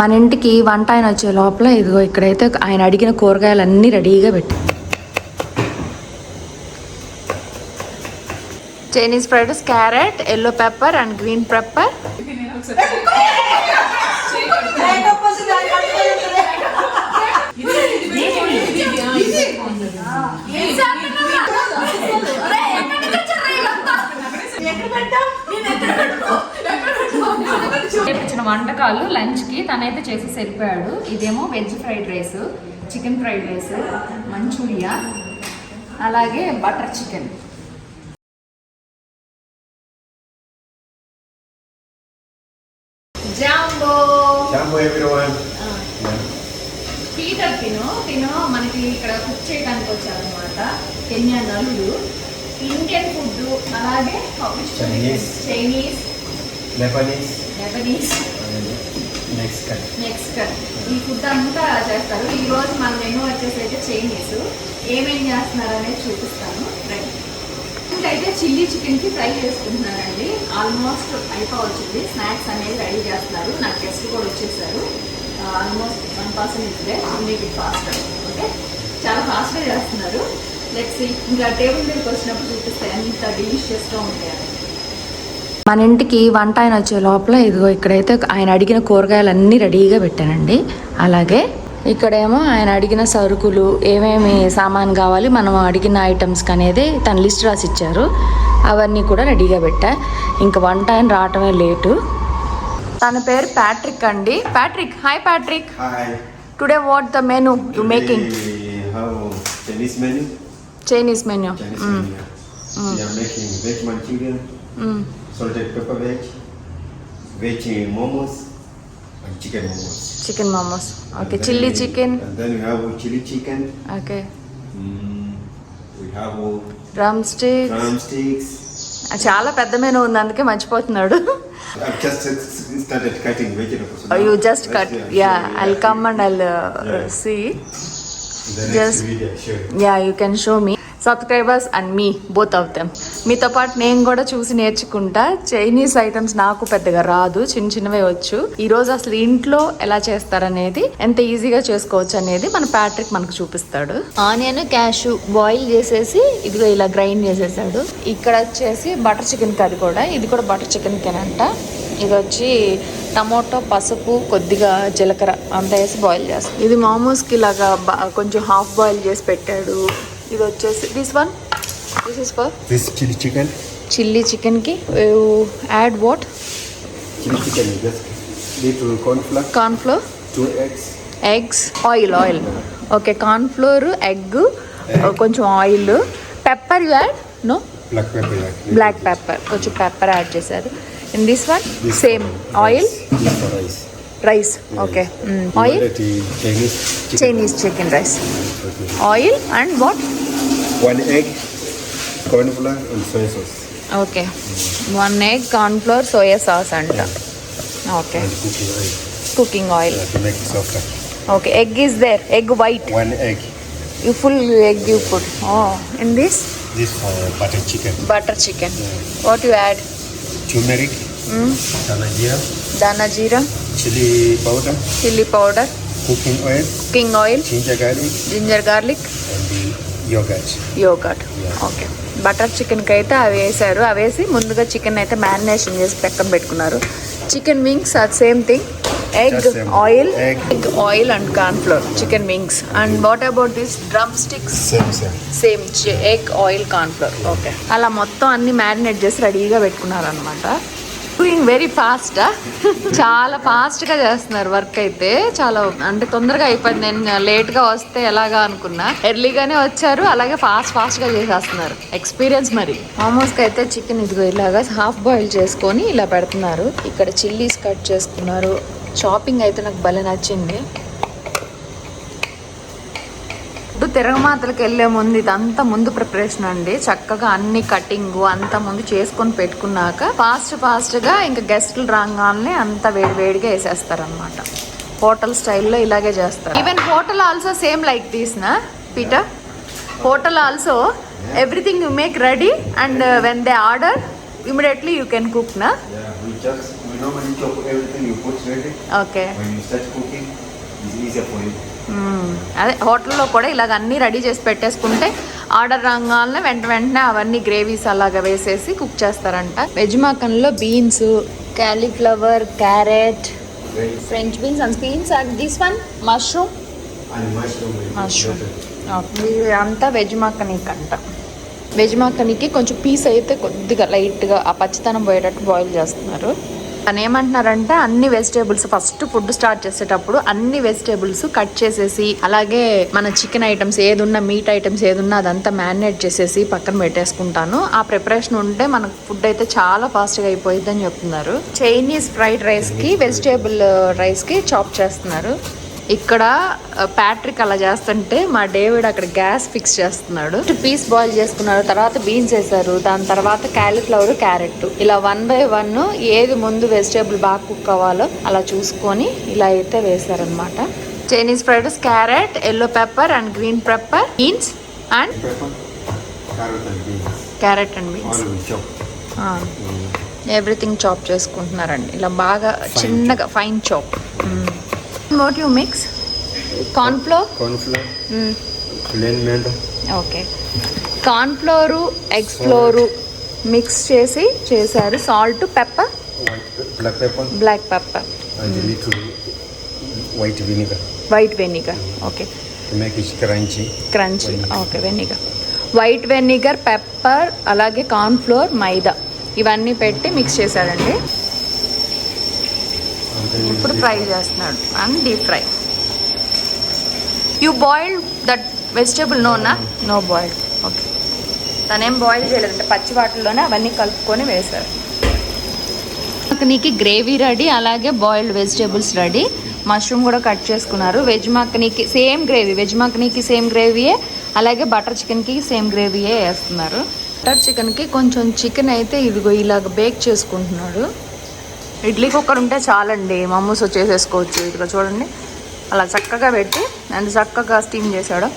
మన ఇంటికి వంట ఆయన వచ్చే లోపల ఇదిగో ఇక్కడైతే ఆయన అడిగిన కూరగాయలు అన్నీ రెడీగా పెట్టి Chinese fried rice carrot yellow pepper and green pepper చేపించిన వంటకాలు లంచ్కి తనైతే చేసి వెళ్ళిపోయాడు. ఇదేమో veg fried rice chicken fried rice Manchuria అలాగే బటర్ చికెన్. జాంబో. పీటర్ తిను తిను. మనకి ఇక్కడ కుక్ చేయడానికి వచ్చారనమాట కెన్యా నలుడు ఇండియన్ ఫుడ్ అలాగే. చైనీస్ Lebanese మెక్సికన్ ఈ ఫుడ్ అంతా చేస్తారు. ఈ రోజు మన మెనూ వచ్చేసి అయితే చైనీస్ ఏమేం చేస్తున్నారు అనేది చూపిస్తాను. రండి ఇంకైతే చిల్లీ చికెన్కి ఫ్రై చేసుకుంటున్నారండి. ఆల్మోస్ట్ అయిపోవచ్చింది. స్నాక్స్ అనేది రెడీ చేస్తున్నారు. నాకు గెస్ట్ కూడా వచ్చేసారు. ఆల్మోస్ట్ వన్ పర్సెంట్ ఇప్పుడే మీకు ఫాస్ట్ ఓకే చాలా ఫాస్ట్గా చేస్తున్నారు. లెట్స్ ఇంకా టేబుల్ దగ్గరికి వచ్చినప్పుడు చూపిస్తాయి. ఎంత డెలిషియస్గా ఉంటాయి మన ఇంటికి వంట ఆయన వచ్చే లోపల ఇదిగో ఇక్కడైతే ఆయన అడిగిన కూరగాయలు అన్నీ రెడీగా పెట్టానండి. అలాగే ఇక్కడేమో ఆయన అడిగిన సరుకులు ఏమేమి సామాన్ కావాలి మనం అడిగిన ఐటమ్స్ అనేది తన లిస్ట్ రాసి ఇచ్చారు అవన్నీ కూడా రెడీగా పెట్టా. ఇంకా వంట ఆయన రావటమే లేటు. తన పేరు ప్యాట్రిక్ అండి. Patrick hi Patrick. Today what the menu you making? Chinese menu. Chinese menu. Salted pepper veg, veg momos, and chicken momos. Chicken momos okay And chilli we- chicken And then we have chili chicken. Okay Mm, we have stick drumsticks. చాలా పెద్ద menu ఉంది అందుకే మర్చిపోతున్నాడు. You. Just cut yeah I'm I showing you come and I Yeah. See you. Yeah you can show me subscribers and me both of them మీతో పాటు నేను కూడా చూసి నేర్చుకుంటా. చైనీస్ ఐటమ్స్ నాకు పెద్దగా రాదు. చిన్న చిన్నవే వచ్చు. ఈ రోజు అసలు ఇంట్లో ఎలా చేస్తారనేది ఎంత ఈజీగా చేసుకోవచ్చు అనేది మన ప్యాట్రిక్ మనకు చూపిస్తాడు. ఆనియన్ క్యాషు బాయిల్ చేసేసి ఇదిగో ఇలా గ్రైండ్ చేసేసాడు. ఇక్కడ వచ్చేసి బటర్ చికెన్ కర్రీ కూడా. ఇది కూడా బటర్ చికెన్ కెనంట ఇది వచ్చి టమోటో పసుపు కొద్దిగా జీలకర్ర అంతా వేసి బాయిల్ చేస్తాం. ఇది మామూస్కి ఇలాగా కొంచెం హాఫ్ బాయిల్ చేసి పెట్టాడు. ఇది వచ్చేసి this one this is for this chilli chicken chilli చికెన్కి add what chilli chicken little corn flour corn flour two eggs eggs oil oil okay corn flour egg కొంచెం oil pepper add no black pepper కొంచెం pepper add చేశారు. In this one same oil rice okay oil Chinese chicken rice oil and what One egg, corn flour, and soy sauce. Okay one egg corn flour soya sauce అంట okay And cooking oil cooking oil uh, to make it softer. Okay egg is there egg white One egg. You full egg you put oh in this This for butter chicken. Butter chicken what you add Turmeric, tanajia, dhana jeera chili powder, chilli powder cooking oil, cooking oil ginger garlic, ginger garlic and Yeah. Okay. Butter చికెన్కి అయితే అవి వేసారు. అవి వేసి ముందుగా chicken అయితే marination చేసి పక్కన పెట్టుకున్నారు. చికెన్ వింగ్స్ అది same thing. Egg. Oil. Egg oil and corn flour chicken wings. And what about this drumsticks. Same egg oil corn flour. Okay. అలా మొత్తం అన్ని మ్యారినేట్ చేసి రెడీగా పెట్టుకున్నారు అనమాట డూయింగ్ వెరీ ఫాస్ట్ చాలా ఫాస్ట్గా చేస్తున్నారు వర్క్ అయితే. చాలా అంటే తొందరగా అయిపోయింది. నేను లేట్గా వస్తే ఎలాగా అనుకున్నా. ఎర్లీగానే వచ్చారు. అలాగే ఫాస్ట్ ఫాస్ట్గా చేసేస్తున్నారు. ఎక్స్పీరియన్స్ మరి. మోమోస్కి అయితే చికెన్ ఇదిగో ఇలాగా హాఫ్ బాయిల్ చేసుకొని ఇలా పెడుతున్నారు. ఇక్కడ చిల్లీస్ కట్ చేసుకున్నారు. షాపింగ్ అయితే నాకు భలే నచ్చింది ఇప్పుడు తిరగమాతలకు వెళ్ళే ముందు ఇదంతా ముందు ప్రిపరేషన్ అండి. చక్కగా అన్ని కటింగ్ అంతా ముందు చేసుకొని పెట్టుకున్నాక ఫాస్ట్ ఫాస్ట్గా ఇంకా గెస్ట్లు రాగానే అంత వేడి వేడిగా వేసేస్తారు అనమాట హోటల్ స్టైల్లో ఇలాగే చేస్తారు. Even hotel also same like these నా Peter hotel also everything you make ready and when they order immediately you can cook నా. ఓకే అదే హోటల్లో కూడా ఇలాగ అన్నీ రెడీ చేసి పెట్టేసుకుంటే ఆర్డర్ రాగానే వెంట వెంటనే అవన్నీ గ్రేవీస్ అలాగా వేసేసి కుక్ చేస్తారంట. Veg మకన్లో beans cauliflower carrot. French beans and beans and this one mushroom. Mushroom అంతా వెజ్ మక్కనీకి అంట వెజ్ మక్కనీకి కొంచెం పీస్ అయితే కొద్దిగా లైట్గా ఆ పచ్చితనం పోయేటట్టు బాయిల్ చేస్తున్నారు. తను ఏమంటున్నారంటే అన్ని వెజిటేబుల్స్ ఫస్ట్ ఫుడ్ స్టార్ట్ చేసేటప్పుడు అన్ని వెజిటేబుల్స్ కట్ చేసేసి అలాగే మన చికెన్ ఐటమ్స్ ఏదున్నా మీట్ ఐటమ్స్ ఏదున్నా అదంతా మ్యారినేట్ చేసేసి పక్కన పెట్టేసుకుంటాను. ఆ ప్రిపరేషన్ ఉంటే మనకు ఫుడ్ అయితే చాలా ఫాస్ట్గా అయిపోయింది అని చెప్తున్నారు. చైనీస్ ఫ్రైడ్ రైస్కి వెజిటేబుల్ రైస్కి చాప్ చేస్తున్నారు. ఇక్కడ ప్యాట్రిక్ అలా చేస్తుంటే మా డేవిడ్ అక్కడ గ్యాస్ ఫిక్స్ చేస్తున్నాడు. పీస్ బాయిల్ చేసుకున్నారు తర్వాత బీన్స్ వేసారు దాని తర్వాత క్యాలీఫ్లవర్ క్యారెట్ ఇలా వన్ బై వన్ ఏది ముందు వెజిటేబుల్ బాగా కుక్ అవ్వాలో అలా చూసుకొని ఇలా అయితే వేసారనమాట Chinese fried rice carrot yellow pepper and green pepper beans and. Carrot and beans. Everything chop చేసుకుంటున్నారండి. ఇలా బాగా చిన్నగా fine chop what you mix cornflour maida, okay cornflour eggs flour mix చేసి చేశారు. Salt pepper black pepper a little white vinegar. White vinegar okay crunchy. Crunchy okay vinegar white vinegar pepper అలాగే cornflour మైదా. ఇవన్నీ పెట్టి mix you ఇప్పుడు fry చేస్తున్నాడు. And deep fry you boiled that vegetable నోనా no boiled okay తనేం boil చేయలేదంటే. పచ్చి వాటిల్లోనే అవన్నీ కలుపుకొని వేశారు. మక్కనీకి గ్రేవీ రెడీ అలాగే బాయిల్డ్ వెజిటేబుల్స్ రెడీ మష్రూమ్ కూడా కట్ చేసుకున్నారు. వెజ్ మక్కనీకి సేమ్ గ్రేవీ వెజ్ మక్కనీకి సేమ్ గ్రేవీయే అలాగే బటర్ చికెన్కి సేమ్ గ్రేవీయే వేస్తున్నారు. బటర్ చికెన్కి కొంచెం చికెన్ అయితే ఇదిగో ఇలాగ బేక్ చేసుకుంటున్నాడు. ఇడ్లీ కుక్కర్ ఉంటే చాలండి. మమ్మూస్ వచ్చేసేసుకోవచ్చు ఇదిగో చూడండి. అలా చక్కగా పెట్టి అండ్ చక్కగా స్టీమ్ చేశాడు.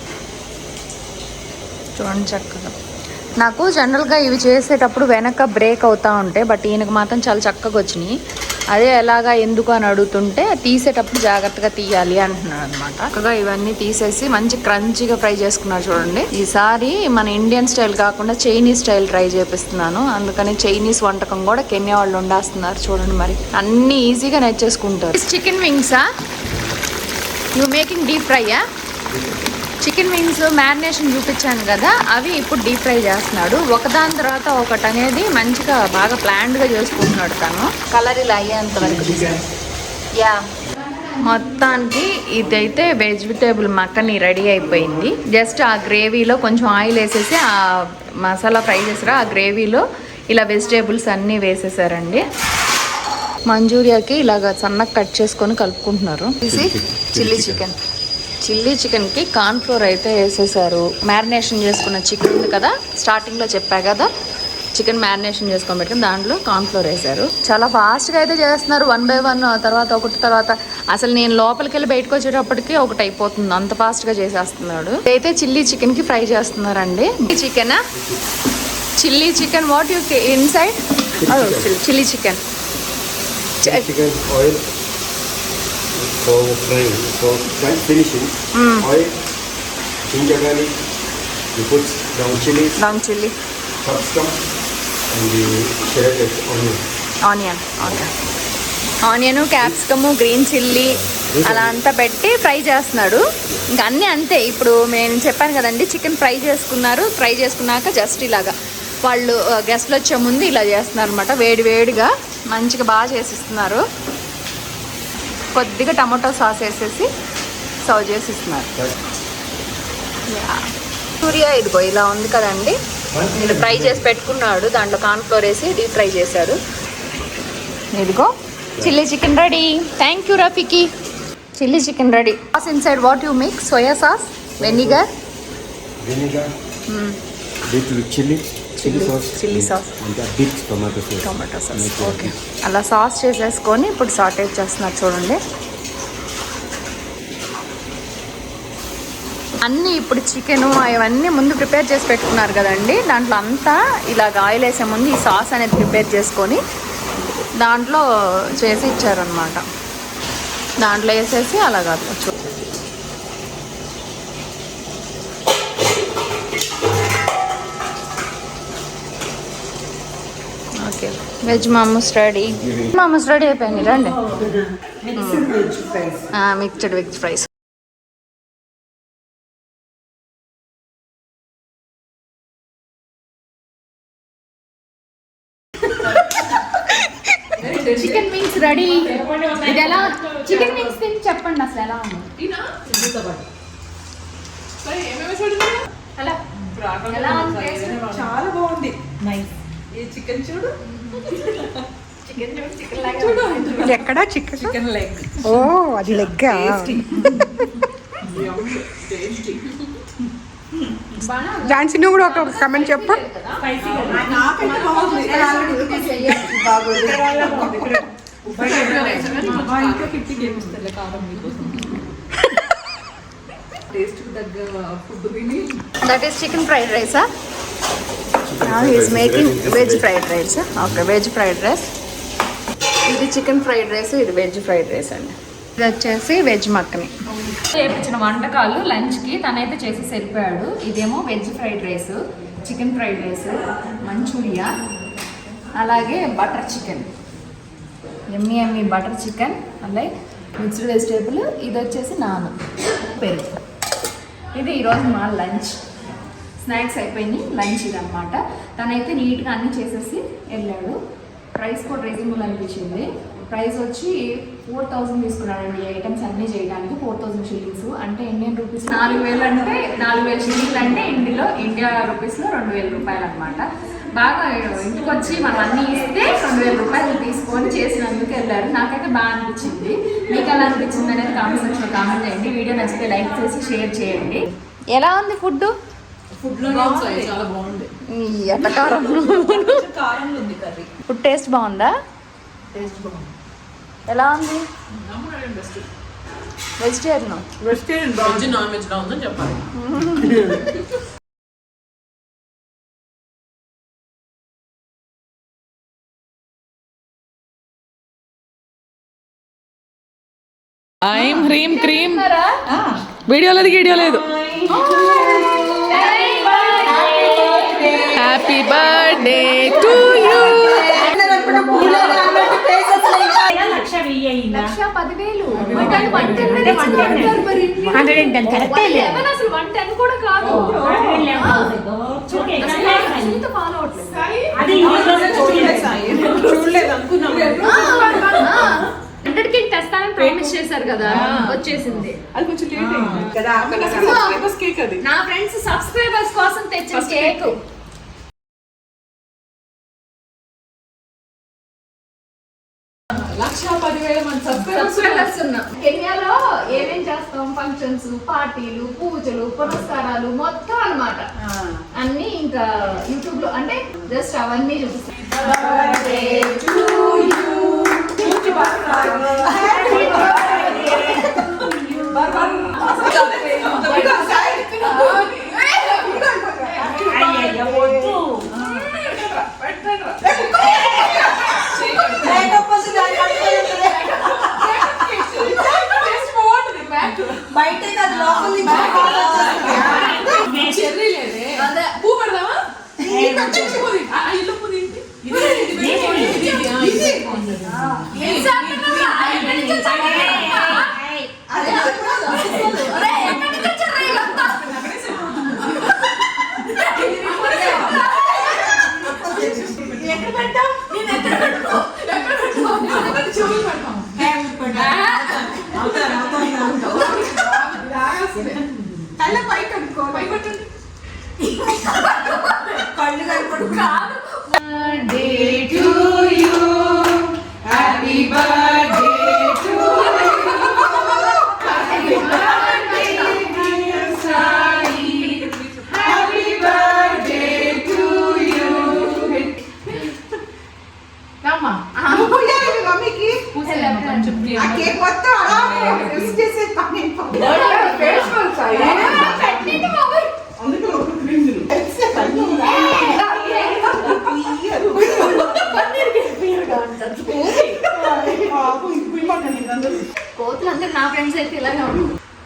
చూడండి చక్కగా. నాకు జనరల్గా ఇవి చేసేటప్పుడు వెనక బ్రేక్ అవుతూ ఉంటాయి బట్ ఈయనకు మాత్రం చాలా చక్కగా వచ్చినాయి. అదే ఎలాగా ఎందుకు అని అడుగుతుంటే తీసేటప్పుడు జాగ్రత్తగా తీయాలి అంటున్నాడు అనమాట చక్కగా ఇవన్నీ తీసేసి మంచి క్రంచీగా ఫ్రై చేసుకున్నారు చూడండి. ఈసారి మన ఇండియన్ స్టైల్ కాకుండా చైనీస్ స్టైల్ ట్రై చేపిస్తున్నాను. అందుకని చైనీస్ వంటకం కూడా కెన్యా వాళ్ళు వండేస్తున్నారు చూడండి మరి. అన్ని ఈజీగా నేర్చేసుకుంటారు. చికెన్ వింగ్సా యూ మేకింగ్ డీప్ ఫ్రైయా చికెన్ వింగ్స్ మ్యారినేషన్ చూపించాను కదా అవి ఇప్పుడు డీప్ ఫ్రై చేస్తున్నాడు. ఒకదాని తర్వాత ఒకటి అనేది మంచిగా బాగా ప్లాన్డ్గా చేసుకుంటున్నాడు తను. కలర్ ఇలా అయ్యేంత వరకు యా మొత్తానికి ఇదైతే వెజిటేబుల్ మక్కని రెడీ అయిపోయింది. జస్ట్ ఆ గ్రేవీలో కొంచెం ఆయిల్ వేసేసి ఆ మసాలా ఫ్రై చేసారు ఆ గ్రేవీలో ఇలా వెజిటేబుల్స్ అన్నీ వేసేసారండి. మంచూరియాకి ఇలాగ సన్నగా కట్ చేసుకొని కలుపుకుంటున్నారు. చిల్లీ చికెన్ చిల్లీ చికెన్కి కార్న్ ఫ్లోర్ అయితే వేసేసారు. మ్యారినేషన్ చేసుకున్న చికెన్ ఉంది కదా స్టార్టింగ్లో చెప్పా కదా చికెన్ మ్యారినేషన్ చేసుకొని పెట్టి దాంట్లో కార్న్ ఫ్లోర్ వేశారు చాలా ఫాస్ట్గా అయితే చేస్తున్నారు వన్ బై వన్ తర్వాత ఒకటి తర్వాత. అసలు నేను లోపలికి వెళ్ళి బయటకు వచ్చేటప్పటికి ఒకటి అయిపోతుంది అంత ఫాస్ట్గా చేసేస్తున్నాడు. అయితే చిల్లీ చికెన్కి ఫ్రై చేస్తున్నారండి. చికెనా chilli chicken what you inside chilli chicken chicken oil. For frying, for fry finishing. Mm. Oil, ginger garlic, you put down chilies, long chilli. capsicum, and the shredded onion. Onion. Okay. Onion capsicum green chilli అలా అంతా పెట్టి fry చేస్తున్నాడు. ఇంకా అన్నీ అంతే. ఇప్పుడు నేను చెప్పాను కదండి చికెన్ ఫ్రై చేసుకున్నారు. ఫ్రై చేసుకున్నాక జస్ట్ ఇలాగా వాళ్ళు గెస్ట్లు వచ్చే ముందు ఇలా చేస్తున్నారు అనమాట వేడి వేడిగా మంచిగా బాగా చేసిస్తున్నారు. కొద్దిగా టమాటో సాస్ వేసేసి సర్వ్ చేసి ఇస్తున్నారు. సూర్య ఇదిగో ఇలా ఉంది కదండి. ఇది ఫ్రై చేసి పెట్టుకున్నాడు. దాంట్లో కార్న్ఫ్లోర్ వేసి డీప్ ఫ్రై చేశాడు ఇదిగో chilli chicken ready. Thank you Rafiqui. Chilli chicken ready. Sauce inside what you mix soya sauce vinegar. Vinegar, little chilli sauce big tomato sauce. Tomato sauce Make it okay అలా sauce చేసేసుకొని ఇప్పుడు సాటేజ్ చేస్తున్నారు చూడండి. అన్నీ ఇప్పుడు chicken అవన్నీ ముందు ప్రిపేర్ చేసి పెట్టుకున్నారు కదండి. దాంట్లో అంతా ఇలాగ ఆయిల్ వేసే ముందు ఈ సాస్ అనేది ప్రిపేర్ చేసుకొని దాంట్లో చేసి ఇచ్చారనమాట దాంట్లో వేసేసి అలా veg momos ready. Momos ready అయిపోయింది రండి. Mixed veg fries. Chicken wings ready ఇది ఎలా? చికెన్ వింగ్స్ తిని చెప్పండి అసలు ఎలా ఉంది? చాలా బాగుంది. నైస్ ఈ చికెన్ చూడు. లాగా ఎక్కడ చికెన్? Chicken leg. ఓ అది లెగ్గా? ఝాన్సీ నువ్వు కూడా ఒక కమెంట్ చెప్పు. దట్ ఈస్ చికెన్ ఫ్రైడ్ రైసా is making veg fried rice okay veg fried rice ఇది చికెన్ ఫ్రైడ్ రైస్ ఇది వెజ్ ఫ్రైడ్ రైస్ అండి. ఇది వచ్చేసి వెజ్ మక్కని. చేపించిన వంటకాలు లంచ్కి తనైతే చేసేసి వెళ్ళిపోయాడు ఇదేమో veg fried rice chicken fried rice Manchurian అలాగే బటర్ చికెన్ ఎమ్మి ఎమ్మి బటర్ చికెన్ అలాగే మిక్స్డ్ వెజిటేబుల్ ఇది వచ్చేసి నాన్ పెరుగు. ఇది ఈరోజు మా లంచ్ స్నాక్స్ అయిపోయినాయి లంచ్ ఇది అనమాట తనైతే నీట్గా అన్నీ చేసేసి వెళ్ళాడు. ప్రైస్ కూడా రీజనబుల్ అనిపించింది. ప్రైస్ వచ్చి ఫోర్ థౌసండ్ తీసుకున్నాడండి ఈ ఐటమ్స్ అన్నీ చేయడానికి ఫోర్ థౌసండ్ షిల్లింగ్స్. అంటే ఇండియన్ రూపీస్ నాలుగు వేలు అంటే నాలుగు వేల షిల్లింగ్లు అంటే ఇండిలో ఇండియా రూపీస్లో రెండు వేల రూపాయలు అనమాట బాగా ఇంటికి వచ్చి మనం అన్నీ ఇస్తే రెండు వేల రూపాయలు తీసుకొని చేసినందుకు వెళ్ళారు. నాకైతే బాగా అనిపించింది. మీకు ఎలా అనిపించింది అనేది కామెంట్ సెక్షన్లో కామెంట్ చేయండి. వీడియో నచ్చితే లైక్ చేసి షేర్ చేయండి. ఎలా ఉంది ఫుడ్ ఉంది కర్రీ. ఫుడ్ టేస్ట్ బాగుందా? టేస్ట్ బాగుంది. ఎలా ఉంది? Vegetarian vegetarian veg non veg ఉందని చెప్పాలి. ఐం హ్రీం క్రీమ్. వీడియో లేదు వీడియో లేదు. హండ్రెడ్కి తెస్తానని ప్రామిస్ చేశారు కదా వచ్చేసింది అది కొంచెం లేట్ అయింది కదా సబ్స్క్రైబర్స్ కేక్ అది నా ఫ్రెండ్స్ సబ్స్క్రైబర్స్ కోసం తెచ్చిన కేక్ లక్ష పదివేల మంది సబ్స్క్రైబర్స్ కెన్యాలో ఏమేం చేస్తాం? ఫంక్షన్స్ పార్టీలు పూజలు పురస్కారాలు మొత్తం అన్నమాట. అన్ని ఇంకా యూట్యూబ్లో అంటే జస్ట్ అవన్నీ చూపిస్తాం.